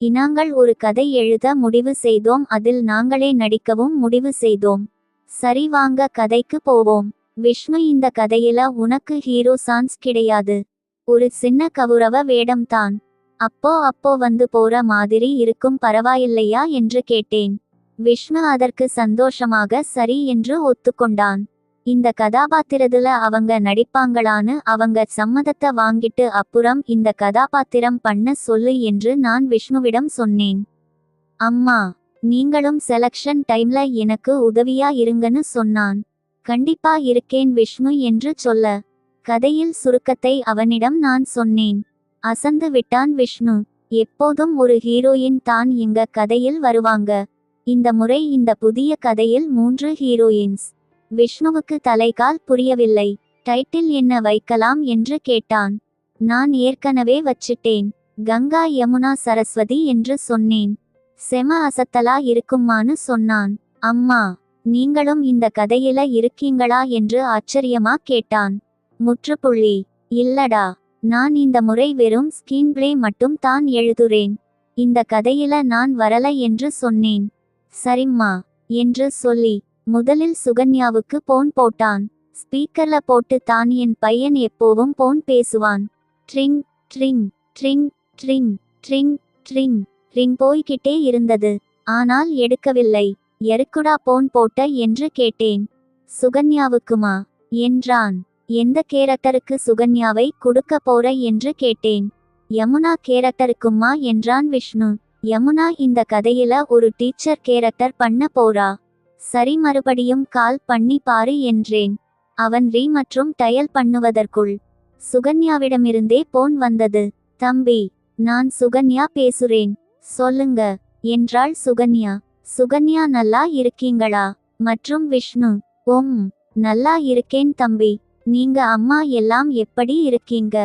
இனாங்கள் ஒரு கதை எழுத முடிவு செய்தோம் அதில் நாங்களே நடிக்கவும் முடிவு செய்தோம். சரி வாங்க கதைக்கு போவோம். விஷ்ணு இந்த கதையில உனக்கு ஹீரோ சான்ஸ் கிடையாது. ஒரு சின்ன கவுரவ வேடம்தான் அப்போ அப்போ வந்து போற மாதிரி இருக்கும் பரவாயில்லையா? என்று கேட்டேன். விஷ்ணு அதற்கு சந்தோஷமாக சரி என்று ஒத்துக்கொண்டான். இந்த கதாபாத்திரத்துல அவங்க நடிப்பாங்களான்னு அவங்க சம்மதத்தை வாங்கிட்டு அப்புறம் இந்த கதாபாத்திரம் பண்ண சொல்லு என்று நான் விஷ்ணுவிடம் சொன்னேன். அம்மா நீங்களும் செலக்ஷன் டைம்ல எனக்கு உதவியா இருங்கன்னு சொன்னான். கண்டிப்பா இருக்கேன் விஷ்ணு என்று சொல்ல கதையில் சுருக்கத்தை அவனிடம் நான் சொன்னேன். அசந்து விட்டான் விஷ்ணு எப்போதும் ஒரு ஹீரோயின் தான் இங்க கதையில் வருவாங்க. இந்த முறை இந்த புதிய கதையில் மூன்று ஹீரோயின்ஸ். விஷ்ணுவுக்கு தலைகால் புரியவில்லை. டைட்டில் என்ன வைக்கலாம் என்று கேட்டான். நான் ஏற்கனவே வச்சிட்டேன். கங்கா யமுனா சரஸ்வதி என்று சொன்னேன். செம அசத்தலா இருக்குமான்னு சொன்னான். அம்மா நீங்களும் இந்த கதையில இருக்கீங்களா என்று ஆச்சரியமா கேட்டான். முற்றுப்புள்ளி இல்லடா நான் இந்த முறை வெறும் ஸ்கிரீன் பிளே மட்டும் தான் எழுதுறேன். இந்த கதையில நான் வரல என்று சொன்னேன். சரிம்மா என்று சொல்லி முதலில் சுகன்யாவுக்கு போன் போட்டான். ஸ்பீக்கர்ல போட்டு தான் என் பையன் எப்போவும் போன் பேசுவான். ட்ரிங் ட்ரிங் ட்ரிங் ட்ரிங் ட்ரிங் ட்ரிங் ரிங் போய்கிட்டே இருந்தது. ஆனால் எடுக்கவில்லை. எருக்குடா போன் போட்ட என்று கேட்டேன். சுகன்யாவுக்குமா? என்றான். எந்த கேரக்டருக்கு சுகன்யாவை கொடுக்க போற என்று கேட்டேன். யமுனா கேரக்டருக்குமா? என்றான் விஷ்ணு. யமுனா இந்த கதையில ஒரு டீச்சர் கேரக்டர் பண்ண போறா? சரி மறுபடியும் கால் பண்ணி பாரு என்றேன். அவன் ரீ மற்றும் டயல் பண்ணுவதற்குள் சுகன்யாவிடமிருந்தே போன் வந்தது. தம்பி நான் சுகன்யா பேசுறேன். சொல்லுங்க என்றாள் சுகன்யா. சுகன்யா நல்லா இருக்கீங்களா? மற்றும் விஷ்ணு ஓம் நல்லா இருக்கேன் தம்பி. நீங்க அம்மா எல்லாம் எப்படி இருக்கீங்க?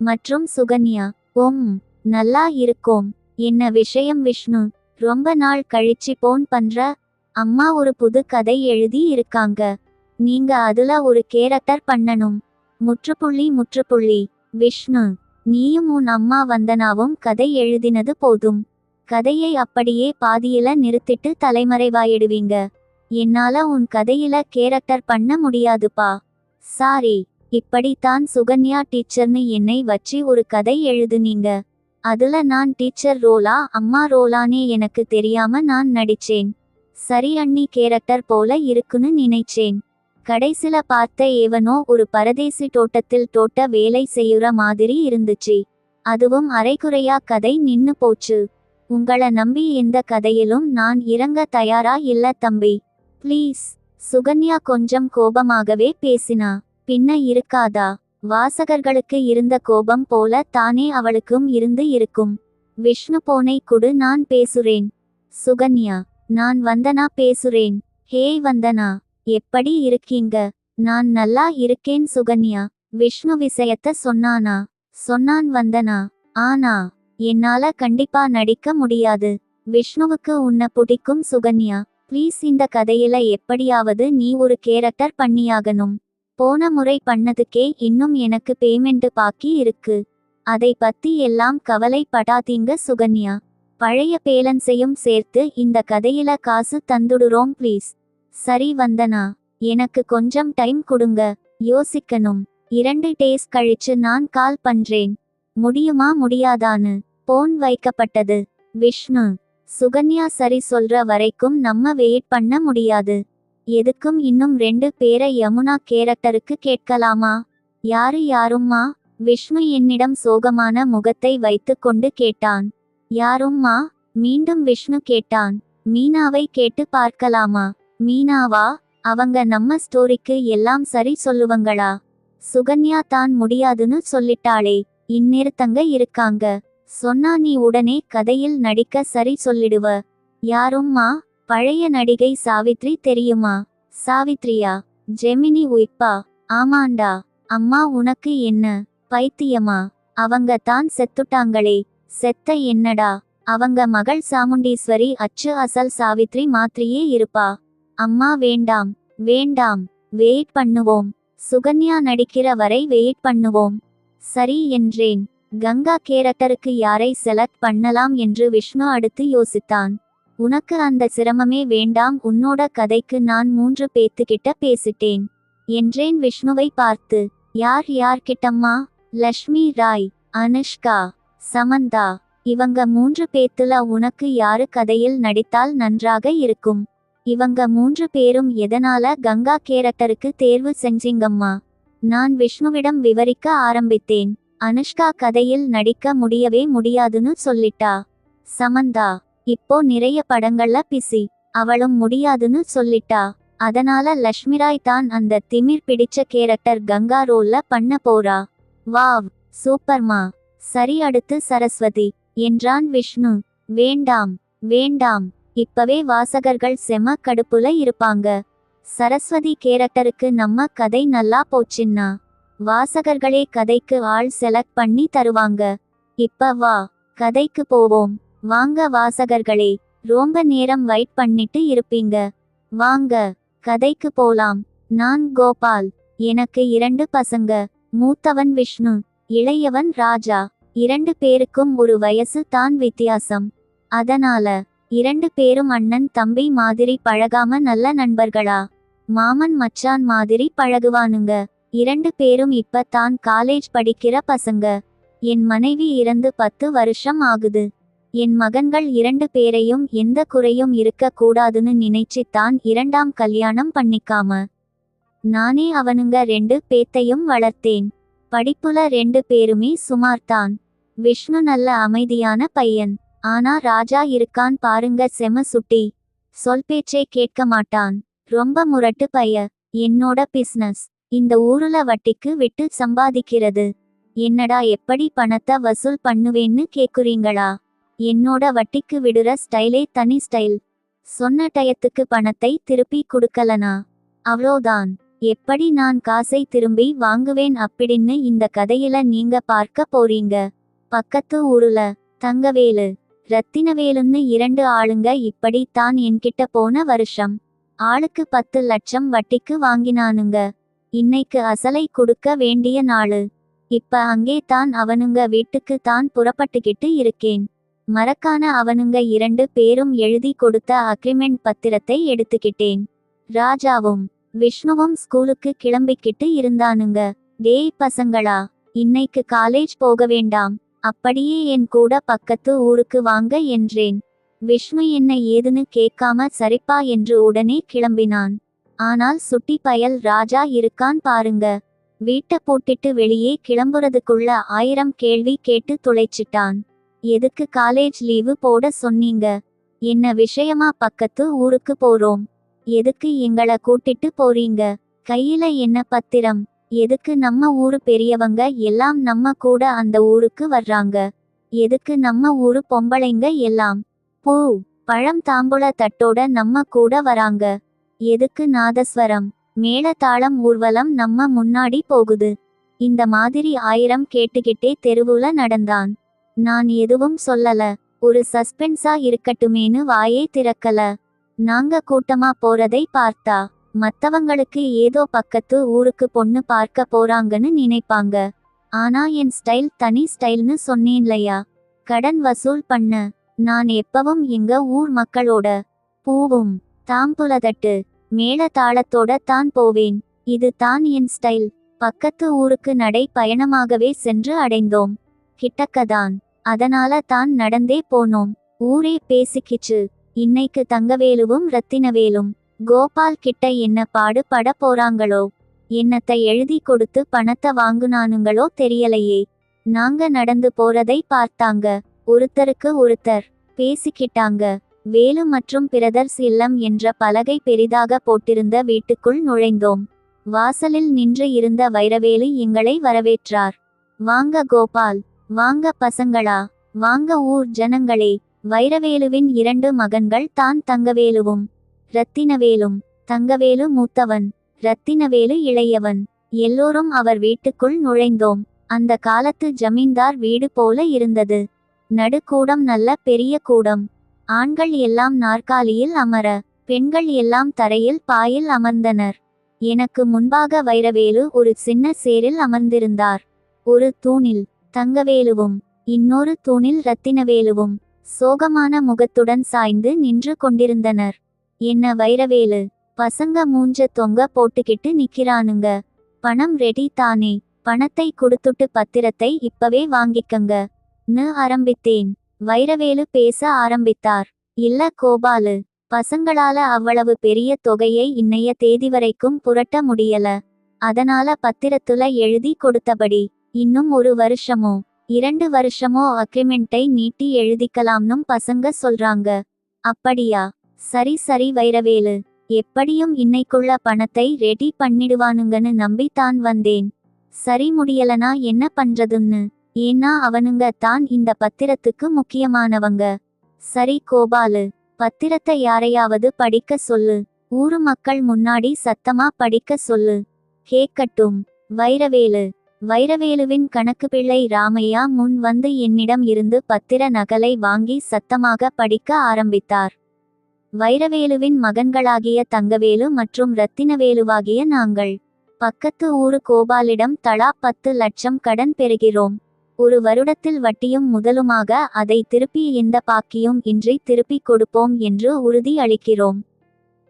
மற்றும் சுகன்யா ஓம் நல்லா இருக்கோம். என்ன விஷயம் விஷ்ணு? ரொம்ப நாள் கழிச்சு போன் பண்ற அம்மா ஒரு புது கதை எழுதி இருக்காங்க. நீங்க அதுல ஒரு கேரக்டர் பண்ணணும். முற்றுப்புள்ளி முற்றுப்புள்ளி. விஷ்ணு நீயும் உன் அம்மா வந்தனாவும் கதை எழுதினது போதும். கதையை அப்படியே பாதியில நிறுத்திட்டு தலைமறைவாயிடுவீங்க. என்னால உன் கதையில கேரக்டர் பண்ண முடியாதுப்பா. சாரி இப்படித்தான் சுகன்யா டீச்சர்னு என்னை வச்சு ஒரு கதை எழுதுனீங்க. அதுல நான் டீச்சர் ரோலா அம்மா ரோலானே எனக்கு தெரியாம நான் நடிச்சேன். சரி அண்ணி கேரக்டர் போல இருக்குன்னு நினைச்சேன். கடைசில பார்த்த ஏவனோ ஒரு பரதேசி தோட்டத்தில் தோட்ட வேலை செய்யுற மாதிரி இருந்துச்சு. அதுவும் அரைகுறையா கதை நின்னு போச்சு. உங்கள நம்பி எந்த கதையிலும் நான் இறங்க தயாரா இல்ல தம்பி. ப்ளீஸ். சுகன்யா கொஞ்சம் கோபமாகவே பேசினா. பின்ன இருக்காதா? வாசகர்களுக்கு இருந்த கோபம் போல தானே அவளுக்கும் இருந்து இருக்கும். விஷ்ணு போனை குடு நான் பேசுறேன். சுகன்யா. நான் வந்தனா பேசுறேன். ஹேய் வந்தனா எப்படி இருக்கீங்க? நான் நல்லா இருக்கேன் சுகன்யா. விஷ்ணு விஷயத்த சொன்னானா? சொன்னான் வந்தனா. ஆனா என்னால கண்டிப்பா நடிக்க முடியாது. விஷ்ணுவுக்கு உன்னை பிடிக்கும் சுகன்யா. ப்ளீஸ் இந்த கதையில எப்படியாவது நீ ஒரு கேரக்டர் பண்ணியாகணும். போன முறை பண்ணதுக்கே இன்னும் எனக்கு பேமெண்ட் பாக்கி இருக்கு. அதை பத்தி எல்லாம் கவலைப்படாதீங்க சுகன்யா. பழைய பேலன்ஸையும் சேர்த்து இந்த கதையில காசு தந்துடுறோம் ப்ளீஸ் சரி வந்தனா? எனக்கு கொஞ்சம் டைம் கொடுங்க. யோசிக்கணும். இரண்டு டேஸ் கழிச்சு நான் கால் பண்றேன். முடியுமா முடியாதான்னு. போன் வைக்கப்பட்டது. விஷ்ணு. சுகன்யா சரி சொல்ற வரைக்கும் நம்ம வெயிட் பண்ண முடியாது. எதுக்கும் இன்னும் ரெண்டு பேரை யமுனா கேரக்டருக்கு கேட்கலாமா? யாரு யாரும்மா? விஷ்ணு என்னிடம் சோகமான முகத்தை வைத்துக்கொண்டு கேட்டான். யாரும்மா? மீண்டும் விஷ்ணு கேட்டான். மீனாவை கேட்டு பார்க்கலாமா? மீனாவா? அவங்க நம்ம ஸ்டோரிக்கு எல்லாம் சரி சொல்லுவங்களா? சுகன்யா தான் முடியாதுன்னு சொல்லிட்டாளே. இந்நேரத்தங்க இருக்காங்க. சொன்னா நீ உடனே கதையில் நடிக்க சரி சொல்லிடுவ. யாரும்மா? பழைய நடிகை சாவித்ரி தெரியுமா? சாவித்ரியா? ஜெமினி உயிப்பா ஆமாண்டா. அம்மா உனக்கு என்ன? பைத்தியமா? அவங்க தான் செத்துட்டாங்களே. செத்த என்னடா? அவங்க மகள் சாமுண்டீஸ்வரி அச்சு அசல் சாவித்ரி மாத்திரியே இருப்பா. அம்மா வேண்டாம் வேண்டாம் வெயிட் பண்ணுவோம். சுகன்யா நடிக்கிற வரை வெயிட் பண்ணுவோம். சரி என்றேன். கங்கா கேரக்டருக்கு யாரை செலக்ட் பண்ணலாம் என்று விஷ்ணு அடுத்து யோசித்தான். உனக்கு அந்த சிரமமே வேண்டாம் உன்னோட கதைக்கு நான் மூன்று பேத்துக்கிட்ட பேசிட்டேன் என்றேன் விஷ்ணுவை பார்த்து. யார் யார்கிட்டம்மா? லக்ஷ்மி ராய் அனுஷ்கா. சமந்தா இவங்க மூன்று பேத்துல உனக்கு யாரு கதையில் நடித்தால் நன்றாக இருக்கும்? இவங்க மூன்று பேரும் எதனால கங்கா கேரக்டருக்கு தேர்வு செஞ்சீங்கம்மா? நான் விஷ்ணுவிடம் விவரிக்க ஆரம்பித்தேன். அனுஷ்கா கதையில் நடிக்க முடியவே முடியாதுன்னு சொல்லிட்டா. சமந்தா இப்போ நிறைய படங்கள்ல பிசி அவளும் முடியாதுன்னு சொல்லிட்டா. அதனால லக்ஷ்மிராய் தான் அந்த திமிர் பிடிச்ச கேரக்டர் கங்கா ரோல்ல பண்ண போறா. வாவ் சூப்பர்மா. சரி அடுத்து சரஸ்வதி. என்றான் விஷ்ணு. வேண்டாம் வேண்டாம். இப்பவே வாசகர்கள் செம கடுப்புல இருப்பாங்க. சரஸ்வதி கேரக்டருக்கு நம்ம கதை நல்லா போச்சுன்னா வாசகர்களே கதைக்கு ஆள் செலக்ட் பண்ணி தருவாங்க. இப்ப வா கதைக்கு போவோம். வாங்க வாசகர்களே ரொம்ப நேரம் வெயிட் பண்ணிட்டு இருப்பீங்க. வாங்க கதைக்கு போலாம். நான் கோபால் எனக்கு இரண்டு பசங்க மூத்தவன் விஷ்ணு இளையவன் ராஜா. இரண்டு பேருக்கும் ஒரு வயசு தான் வித்தியாசம். அதனால இரண்டு பேரும் அண்ணன் தம்பி மாதிரி பழகாம நல்ல நண்பர்களா? மாமன் மச்சான் மாதிரி பழகுவானுங்க. இரண்டு பேரும் இப்ப தான் காலேஜ் படிக்கிற பசங்க. என் மனைவி இறந்து பத்து வருஷம் ஆகுது. என் மகன்கள் இரண்டு பேரையும் எந்த குறையும் இருக்க கூடாதுன்னு நினைச்சுத்தான் இரண்டாம் கல்யாணம் பண்ணிக்காம. நானே அவனுங்க ரெண்டு பேத்தையும் வளர்த்தேன். படிப்புல ரெண்டு பேருமே சுமார்தான். விஷ்ணு நல்ல அமைதியான பையன். ஆனா ராஜா இருக்கான் பாருங்க செம சுட்டி. சொல் பேச்சே கேட்க மாட்டான். ரொம்ப முரட்டு பைய. என்னோட பிஸ்னஸ் இந்த ஊருல வட்டிக்கு விட்டு சம்பாதிக்கிறது. என்னடா எப்படி பணத்தை வசூல் பண்ணுவேன்னு கேக்குறீங்களா? என்னோட வட்டிக்கு விடுற ஸ்டைலே தனி ஸ்டைல். சொன்ன டயத்துக்கு பணத்தை திருப்பி கொடுக்கலனா? அவ்வளோதான் எப்படி நான் காசை திரும்பி வாங்குவேன் அப்படின்னு இந்த கதையில நீங்க பார்க்க போறீங்க. பக்கத்து ஊருல தங்கவேலு. ரத்தினவேலுன்னு இரண்டு ஆளுங்க இப்படி தான் என்கிட்ட போன வருஷம். ஆளுக்கு பத்து லட்சம் வட்டிக்கு வாங்கினானுங்க. இன்னைக்கு அசலை கொடுக்க வேண்டிய நாளு. இப்ப அங்கே தான் அவனுங்க வீட்டுக்கு தான் புறப்பட்டுக்கிட்டு இருக்கேன். மறக்கான அவனுங்க இரண்டு பேரும் எழுதி கொடுத்த அக்ரிமெண்ட் பத்திரத்தை எடுத்துக்கிட்டேன். ராஜாவும் விஷ்ணுவும் ஸ்கூலுக்கு கிளம்பிக்கிட்டு இருந்தானுங்க. டேய் பசங்களா இன்னைக்கு காலேஜ் போக வேண்டாம். அப்படியே என் கூட பக்கத்து ஊருக்கு வாங்க என்றேன். விஷ்ணு என்ன ஏதுன்னு கேட்காம சரிப்பா என்று உடனே கிளம்பினான். ஆனால் சுட்டி பயல் ராஜா இருக்கான் பாருங்க. வீட்டை போட்டுட்டு வெளியே கிளம்புறதுக்குள்ள ஆயிரம் கேள்வி கேட்டு துளைச்சிட்டான். எதுக்கு காலேஜ் லீவு போட சொன்னீங்க? என்ன விஷயமா பக்கத்து ஊருக்கு போறோம்? எதுக்கு எங்களை கூட்டிட்டு போறீங்க? கையில என்ன பத்திரம்? எதுக்கு நம்ம ஊரு பெரியவங்க எல்லாம் நம்ம கூட அந்த ஊருக்கு வர்றாங்க? எதுக்கு நம்ம ஊரு பொம்பளைங்க எல்லாம்? பூ பழம் தாம்பூல தட்டோட நம்ம கூட வராங்க. எதுக்கு நாதஸ்வரம்? மேளதாளம் ஊர்வலம் நம்ம முன்னாடி போகுது. இந்த மாதிரி ஆயிரம் கேட்டுக்கிட்டே தெருவுல நடந்தான். நான் எதுவும் சொல்லல. ஒரு சஸ்பென்ஸா இருக்கட்டுமேனு வாயே திறக்கல. நாங்க கூட்டமா போறதை பார்த்தா. மத்தவங்களுக்கு ஏதோ பக்கத்து ஊருக்கு பொண்ணு பார்க்க போறாங்கன்னு நினைப்பாங்க. ஆனா என் ஸ்டைல் தனி ஸ்டைல்னு சொன்னேன்லையா? கடன் வசூல் பண்ண. நான் எப்பவும் எங்க ஊர் மக்களோட பூவும் தாம்புலதட்டு மேள தாளத்தோட தான் போவேன். இது தான் என் ஸ்டைல். பக்கத்து ஊருக்கு நடை பயணமாகவே சென்று அடைந்தோம். கிட்டக்கதான். அதனால தான் நடந்தே போனோம். ஊரே பேசிக்கிச்சு. இன்னைக்கு தங்கவேலுவும் ரத்தினவேலும். கோபால் கிட்ட என்ன பாடு பட போறாங்களோ? என்னத்தை எழுதி கொடுத்து பணத்தை வாங்குனானுங்களோ தெரியலையே. நாங்க நடந்து போறதை பார்த்தாங்க. ஒருத்தருக்கு ஒருத்தர் பேசிக்கிட்டாங்க. வேலு மற்றும் பிரதர்ஸ் இல்லம் என்ற பலகை பெரிதாக போட்டிருந்த வீட்டுக்குள் நுழைந்தோம். வாசலில் நின்று இருந்த வைரவேலு எங்களை வரவேற்றார். வாங்க கோபால் வாங்க பசங்களா வாங்க ஊர் ஜனங்களே. வைரவேலுவின் இரண்டு மகன்கள் தான் தங்கவேலுவும் ரத்தினவேலும் தங்கவேலு மூத்தவன் ரத்தினவேலு இளையவன். எல்லோரும் அவர் வீட்டுக்குள் நுழைந்தோம். அந்த காலத்து ஜமீன்தார் வீடு போல இருந்தது. நடுக்கூடம் நல்ல பெரிய கூடம். ஆண்கள் எல்லாம் நாற்காலியில் அமர பெண்கள் எல்லாம் தரையில் பாயில் அமர்ந்தனர். எனக்கு முன்பாக வைரவேலு ஒரு சின்ன சேரில் அமர்ந்திருந்தார். ஒரு தூணில் தங்கவேலுவும் இன்னொரு தூணில் ரத்தினவேலுவும் சோகமான முகத்துடன் சாய்ந்து நின்று கொண்டிருந்தனர். என்ன வைரவேலு? பசங்க மூஞ்ச தொங்க போட்டுக்கிட்டு நிக்கிறானுங்க. பணம் ரெடி தானே. பணத்தை கொடுத்துட்டு பத்திரத்தை இப்பவே வாங்கிக்கங்க. னு ஆரம்பித்தேன். வைரவேலு பேச ஆரம்பித்தார். இல்ல கோபாலு பசங்களால அவ்வளவு பெரிய தொகையை இன்னைய தேதி வரைக்கும் புரட்ட முடியல. அதனால பத்திரத்துல எழுதி கொடுத்தபடி இன்னும் ஒரு வருஷமோ இரண்டு வருஷமோ அக்ரிமெண்ட்டை நீட்டி எழுதிக்கலாம்னும் பசங்க சொல்றாங்க. அப்படியா? சரி சரி வைரவேலு. எப்படியும் இன்னைக்குள்ள பணத்தை ரெடி பண்ணிடுவானுங்கன்னு நம்பி தான் வந்தேன். சரி முடியலனா என்ன பண்றதுன்னு. ஏன்னா அவனுங்க தான் இந்த பத்திரத்துக்கு முக்கியமானவங்க. சரி கோபாலு பத்திரத்தை யாரையாவது படிக்க சொல்லு. ஊரு மக்கள் முன்னாடி சத்தமா படிக்க சொல்லு. கேக்கட்டும் வைரவேலு வைரவேலுவின் கணக்கு பிள்ளை ராமையா முன் வந்து என்னிடம் இருந்து பத்திர நகலை வாங்கி சத்தமாக படிக்க ஆரம்பித்தார். வைரவேலுவின் மகன்களாகிய தங்கவேலு மற்றும் ரத்தினவேலுவாகிய நாங்கள். பக்கத்து ஊரு கோபாலிடம் தலா பத்து லட்சம் கடன் பெறுகிறோம். ஒரு வருடத்தில் வட்டியும் முதலுமாக அதை திருப்பி எந்த பாக்கியும் இன்றி திருப்பிக் கொடுப்போம் என்று உறுதி அளிக்கிறோம்.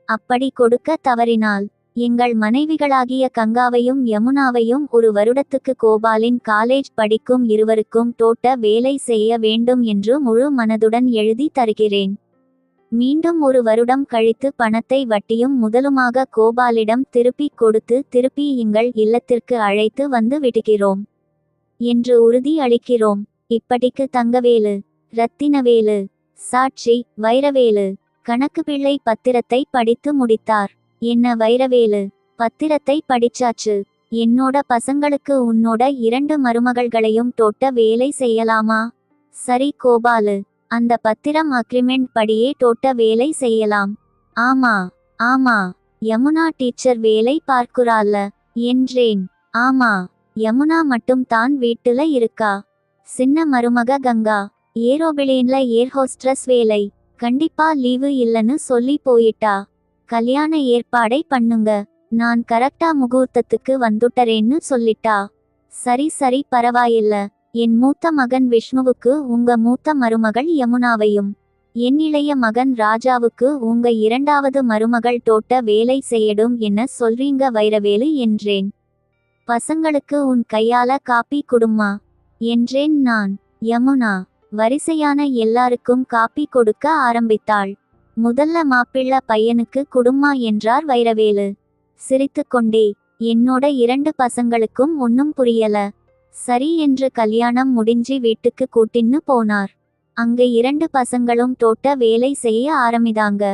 அப்படி கொடுக்க தவறினால் எங்கள் மனைவிகளாகிய கங்காவையும் யமுனாவையும் ஒரு வருடத்துக்கு கோபாலின் காலேஜ் படிக்கும் இருவருக்கும் தோட்ட வேலை செய்ய வேண்டும் என்று முழு மனதுடன் எழுதி தருகிறேன். மீண்டும் ஒரு வருடம் கழித்து பணத்தை வட்டியும் முதலுமாக கோபாலிடம் திருப்பிக் கொடுத்து திருப்பி எங்கள் இல்லத்திற்கு அழைத்து வந்து விடுகிறோம் என்று உறுதி அளிக்கிறோம். இப்படிக்கு தங்கவேலு ரத்தினவேலு சாட்சி வைரவேலு கணக்கு பிள்ளை பத்திரத்தை படித்து முடித்தார். என்ன வைரவேலு பத்திரத்தை படிச்சாச்சு. என்னோட பசங்களுக்கு உன்னோட இரண்டு மருமகள்களையும் தொட்ட வேலை செய்யலாமா? சரி கோபாலு அந்த பத்திரம் அக்ரிமெண்ட் படியே தோட்ட வேலை செய்யலாம். ஆமா ஆமா யமுனா டீச்சர் வேலை பார்க்குறாள்ல என்றேன். ஆமா யமுனா மட்டும் தான் வீட்டுல இருக்கா? சின்ன மருமக கங்கா ஏரோபிளேன்ல ஏர் ஹோஸ்ட்ரஸ் வேலை கண்டிப்பா லீவு இல்லைன்னு சொல்லி போயிட்டா. கல்யாண ஏற்பாடை பண்ணுங்க நான் கரெக்டா முகூர்த்தத்துக்கு வந்துட்டறேன்னு சொல்லிட்டா. சரி சரி பரவாயில்ல என் மூத்த மகன் விஷ்ணுவுக்கு உங்க மூத்த மருமகள் யமுனாவையும். என் இளைய மகன் ராஜாவுக்கு உங்க இரண்டாவது மருமகள் தோட்ட வேலை செய்யடும் என்ன சொல்றீங்க வைரவேலு என்றேன். பசங்களுக்கு உன் கையால காப்பி குடும்மா என்றேன் நான். யமுனா வரிசையான எல்லாருக்கும் காப்பி கொடுக்க ஆரம்பித்தாள். முதல்ல மாப்பிள்ள பையனுக்கு குடும்மா என்றார் வைரவேலு. சிரித்துக்கொண்டே என்னோட இரண்டு பசங்களுக்கும் ஒன்னும் புரியல. சரி என்று கல்யாணம் முடிஞ்சு வீட்டுக்கு கூட்டின்னு போனார். அங்க இரண்டு பசங்களும் தோட்ட வேலை செய்ய ஆரம்பிதாங்க.